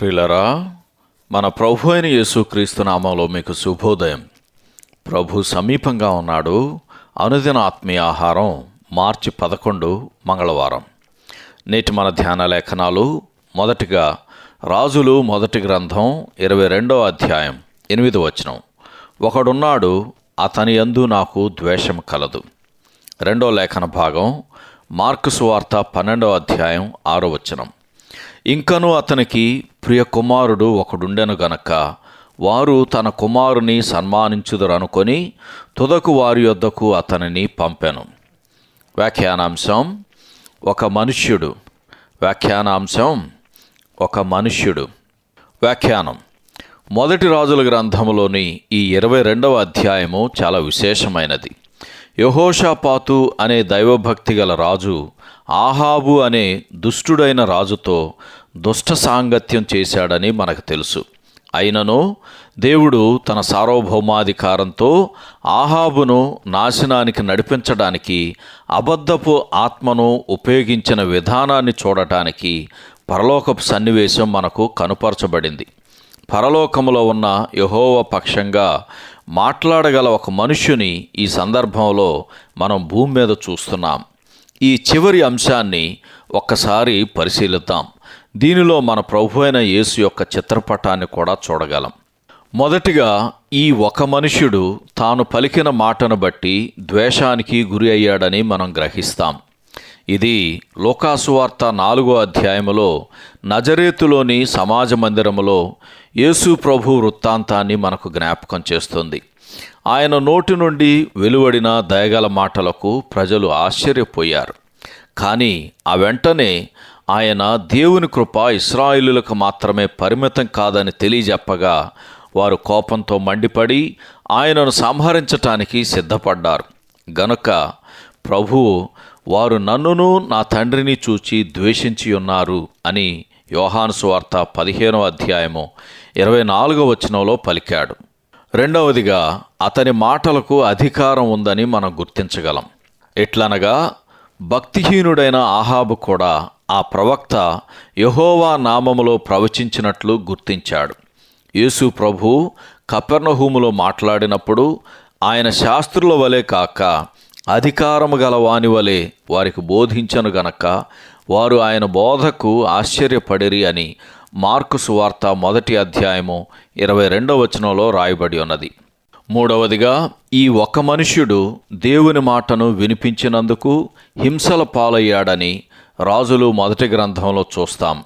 ప్రిలరా మన ప్రభు అయిన యేసుక్రీస్తు నామంలో మీకు శుభోదయం. ప్రభు సమీపంగా ఉన్నాడు. అనుదిన ఆత్మీయ ఆహారం మార్చి పదకొండు మంగళవారం. నేటి మన ధ్యాన లేఖనాలు మొదటిగా రాజులు మొదటి గ్రంథం ఇరవై రెండో అధ్యాయం ఎనిమిది వచనం. ఒకడున్నాడు అతని యందు నాకు ద్వేషం కలదు. రెండో లేఖన భాగం మార్కు సువార్త పన్నెండో అధ్యాయం ఆరో వచనం. ఇంకను అతనికి ప్రియ కుమారుడు ఒకడుండెను గనక వారు తన కుమారుని సన్మానించుదరనుకొని తుదకు వారి యొద్దకు అతనిని పంపెను. వ్యాఖ్యానాంశం ఒక మనుష్యుడు. వ్యాఖ్యానాంశం ఒక మనుష్యుడు. వ్యాఖ్యానం మొదటి రాజుల గ్రంథంలోని ఈ ఇరవై రెండవ అధ్యాయము చాలా విశేషమైనది. యహోషాపాతు అనే దైవభక్తి గల రాజు ఆహాబు అనే దుష్టుడైన రాజుతో దుష్ట సాంగత్యం చేశాడని మనకు తెలుసు. అయినను దేవుడు తన సార్వభౌమాధికారంతో ఆహాబును నాశనానికి నడిపించడానికి అబద్ధపు ఆత్మను ఉపయోగించిన విధానాన్ని చూడటానికి పరలోకపు సన్నివేశం మనకు కనుపరచబడింది. పరలోకములో ఉన్న యహోవ పక్షంగా మాట్లాడగల ఒక మనుష్యుని ఈ సందర్భంలో మనం భూమి మీద చూస్తున్నాం. ఈ చివరి అంశాన్ని ఒక్కసారి పరిశీలిద్దాం. దీనిలో మన ప్రభు అయిన యేసు యొక్క చిత్రపటాన్ని కూడా చూడగలం. మొదటిగా ఈ ఒక మనుష్యుడు తాను పలికిన మాటను బట్టి ద్వేషానికి గురి అయ్యాడని మనం గ్రహిస్తాం. ఇది లోకాసువార్త నాలుగో అధ్యాయములో నజరేతులోని సమాజ మందిరములో యేసు ప్రభు వృత్తాంతాన్ని మనకు జ్ఞాపకం చేస్తుంది. ఆయన నోటి నుండి వెలువడిన దయగల మాటలకు ప్రజలు ఆశ్చర్యపోయారు. కానీ ఆ వెంటనే ఆయన దేవుని కృప ఇస్రాయిలులకు మాత్రమే పరిమితం కాదని తెలియజెప్పగా వారు కోపంతో మండిపడి ఆయనను సంహరించటానికి సిద్ధపడ్డారు. గనుక ప్రభువు వారు నన్నును నా తండ్రిని చూచి ద్వేషించి ఉన్నారు అని యోహాను సువార్త పదిహేనో అధ్యాయము ఇరవై నాలుగో వచనంలో పలికాడు. రెండవదిగా అతని మాటలకు అధికారం ఉందని మనం గుర్తించగలం. ఎట్లనగా భక్తిహీనుడైన ఆహాబు కూడా ఆ ప్రవక్త యహోవా నామములో ప్రవచించినట్లు గుర్తించాడు. యేసు ప్రభు కపెర్ణహూములో మాట్లాడినప్పుడు ఆయన శాస్త్రుల వలె కాక అధికారము గల వాని వలె వారికి బోధించను గనక వారు ఆయన బోధకు ఆశ్చర్యపడిరి అని మార్కు సువార్త మొదటి అధ్యాయము ఇరవై రెండవ వచనంలో రాయబడి ఉన్నది. మూడవదిగా ఈ ఒక మనుష్యుడు దేవుని మాటను వినిపించినందుకు హింసల పాలయ్యాడని రాజులు మొదటి గ్రంథంలో చూస్తాం.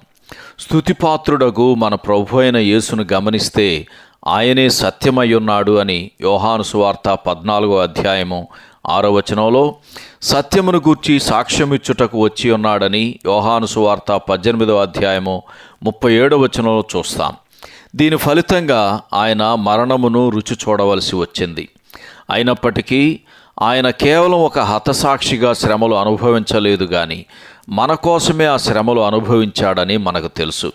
స్థుతిపాత్రుడకు మన ప్రభు అయిన యేసును గమనిస్తే ఆయనే సత్యమై ఉన్నాడు అని యోహాను సువార్త పద్నాలుగో అధ్యాయము ఆరో వచనంలో సత్యమును గూర్చి సాక్ష్యమిచ్చుటకు వచ్చి ఉన్నాడని యోహాను సువార్త పద్దెనిమిదవ అధ్యాయము ముప్పై ఏడో వచనంలో చూస్తాం. దీని ఫలితంగా ఆయన మరణమును రుచి చూడవలసి వచ్చింది. అయినప్పటికీ ఆయన కేవలం ఒక హతసాక్షిగా శ్రమలు అనుభవించలేదు కానీ మన కోసమే ఆ శ్రమలు అనుభవించాడని మనకు తెలుసు.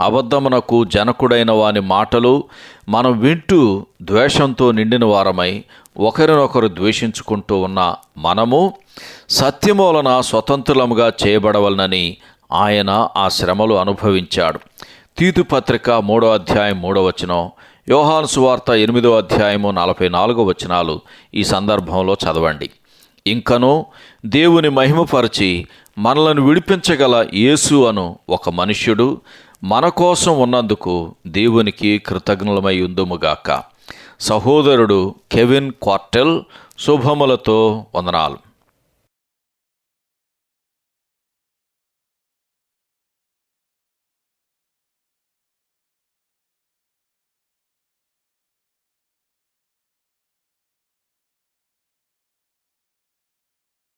అబద్ధమునకు జనకుడైన వాని మాటలు మనం వింటూ ద్వేషంతో నిండిన వారమై ఒకరినొకరు ద్వేషించుకుంటూ ఉన్న మనము సత్యమూలన స్వతంత్రులముగా చేయబడవలనని ఆయన ఆ శ్రమలు అనుభవించాడు. తీతు పత్రిక మూడో అధ్యాయం మూడో వచనం యోహాను సువార్త ఎనిమిదో అధ్యాయము నలభై నాలుగో వచనాలు ఈ సందర్భంలో చదవండి. ఇంకనూ దేవుని మహిమపరిచి మనలను విడిపించగల యేసు అను ఒక మనుష్యుడు మన కోసం ఉన్నందుకు దేవునికి కృతజ్ఞులమై ఉందుముగాక సహోదరుడు కెవిన్ క్వార్టెల్ శుభములతో వందనాలు.